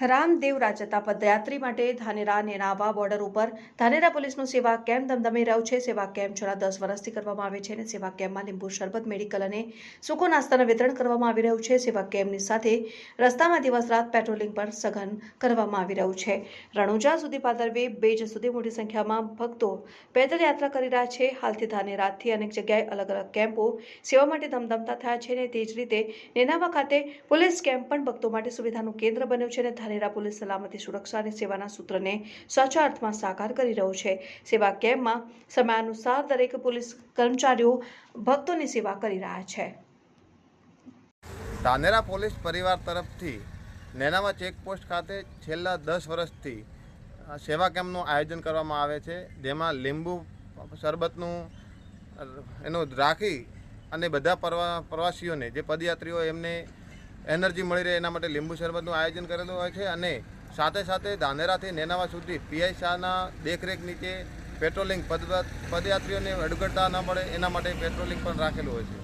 રામદેવ રાજતા પદયાત્રી માટે ધાનેરા નેનાવા બોર્ડર ઉપર ધાનેરા પોલીસનો સેવા કેમ્પ ધમધમી રહ્યો છે. સેવા કેમ્પ છેલ્લા દસ વર્ષથી કરવામાં આવે છે અને સેવા કેમ્પમાં લીંબુ શરબત, મેડિકલ અને સૂકો નાસ્તાનું વિતરણ કરવામાં આવી રહ્યું છે. સેવા કેમ્પની સાથે રસ્તામાં દિવસ રાત પેટ્રોલિંગ પર સઘન કરવામાં આવી રહ્યું છે. રણુજા સુધી પાદરવે બેજ સુધી મોટી સંખ્યામાં ભક્તો પેદલ યાત્રા કરી રહ્યા છે. હાલથી ધાનેરાથી અનેક જગ્યાએ અલગ અલગ કેમ્પો સેવા માટે ધમધમતા થયા છે અને તે જ રીતે નેનાવા ખાતે પોલીસ કેમ્પ પણ ભક્તો માટે સુવિધાનું કેન્દ્ર બન્યું છે અને ધાનેરા પોલીસ સલામતી સુરક્ષા અને સેવાના સૂત્રને સાચા અર્થમાં સાકાર કરી રહ્યો છે. સેવા કેમ્પમાં સમયાનુસાર દરેક પોલીસ કર્મચારીઓ ભક્તોની સેવા કરી રહ્યા છે. ધાનેરા પોલીસ પરિવાર તરફથી નેનામા ચેકપોસ્ટ ખાતે છેલ્લા દસ વર્ષથી સેવા કેમ્પનું આયોજન કરવામાં આવે છે, જેમાં લીંબુ શરબતનું એનું રાખી અને બધા પ્રવાસીઓને, જે પદયાત્રીઓ એમને એનર્જી મળી રહે એના માટે લીંબુ શરબતનું આયોજન કરેલું હોય છે અને સાથે સાથે ધાનેરાથી નેનાવા સુધી પીઆઈ શાહના દેખરેખ નીચે પેટ્રોલિંગ પદ પદયાત્રીઓને અડગડતા ન મળે એના માટે પેટ્રોલિંગ પણ રાખેલું હોય છે.